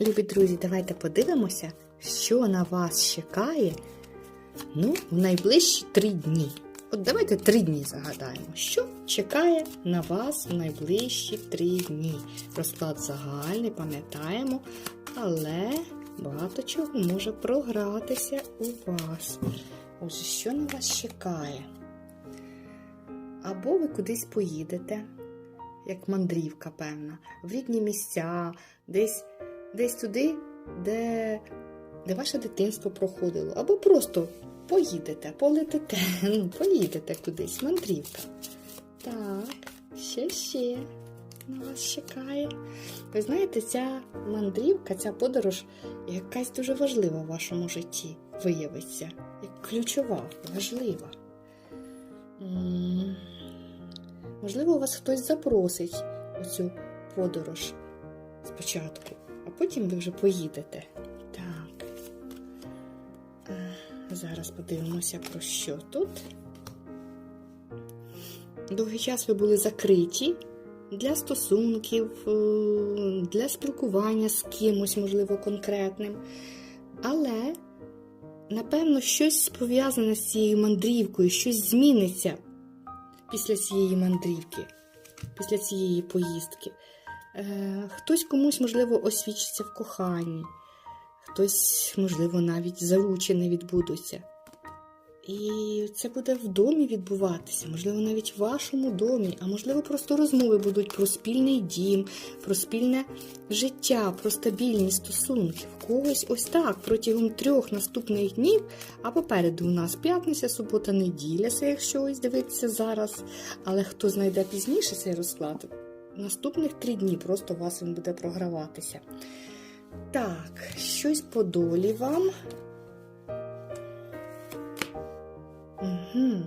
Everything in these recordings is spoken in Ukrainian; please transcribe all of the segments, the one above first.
Любі друзі, давайте подивимося, що на вас чекає ну, в найближчі три дні. От давайте три дні загадаємо, що чекає на вас в найближчі три дні. Розклад загальний, пам'ятаємо, але багато чого може програтися у вас. Отже, що на вас чекає? Або ви кудись поїдете, як мандрівка, певна, в рідні місця, десь, десь туди, де, де ваше дитинство проходило, або просто поїдете, полетите, ну, поїдете кудись, мандрівка. Так, ще ще на вас чекає. Ви знаєте, ця мандрівка, ця подорож якась дуже важлива в вашому житті виявиться. Як ключова, важлива. Можливо, вас хтось запросить у цю подорож спочатку, а потім ви вже поїдете. Так. Зараз подивимося, про що тут. Довгий час ви були закриті для стосунків, е, для спілкування з кимось, можливо, конкретним. Але, напевно, щось пов'язане з цією мандрівкою, щось зміниться після цієї мандрівки, після цієї поїздки. Е, хтось комусь, можливо, освічиться в коханні, хтось, можливо, навіть заручений відбудуться. І це буде в домі відбуватися, можливо, навіть в вашому домі, а можливо, просто розмови будуть про спільний дім, про спільне життя, про стабільні стосунки. В когось ось так протягом трьох наступних днів, а попереду у нас п'ятниця, субота, неділя, це якщо ось дивитися зараз. Але хто знайде пізніше цей розклад, наступних три дні просто у вас він буде програватися. Так, щось по долі вам. Угу.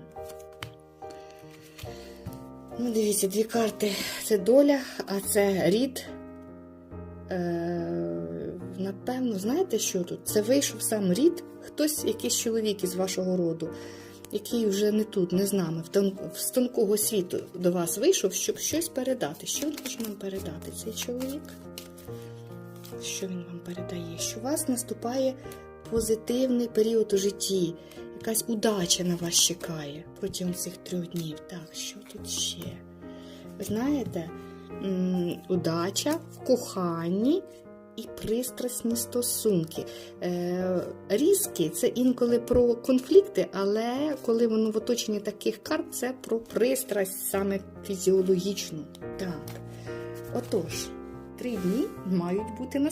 Ну, дивіться, дві карти це доля, а це рід. Е, напевно, знаєте, що тут? Це вийшов сам рід, хтось, якийсь чоловік із вашого роду, який вже не тут, не з нами, з тонкого світу до вас вийшов, щоб щось передати. Що він хоче нам передати, цей чоловік? Що він вам передає? Що у вас наступає позитивний період у житті, якась удача на вас чекає протягом цих трьох днів. Так, що тут ще? Ви знаєте, удача в коханні і пристрасні стосунки. Е, різки це інколи про конфлікти, але коли воно в оточенні таких карт, це про пристрасть саме фізіологічну. Так. Отож, три дні мають бути на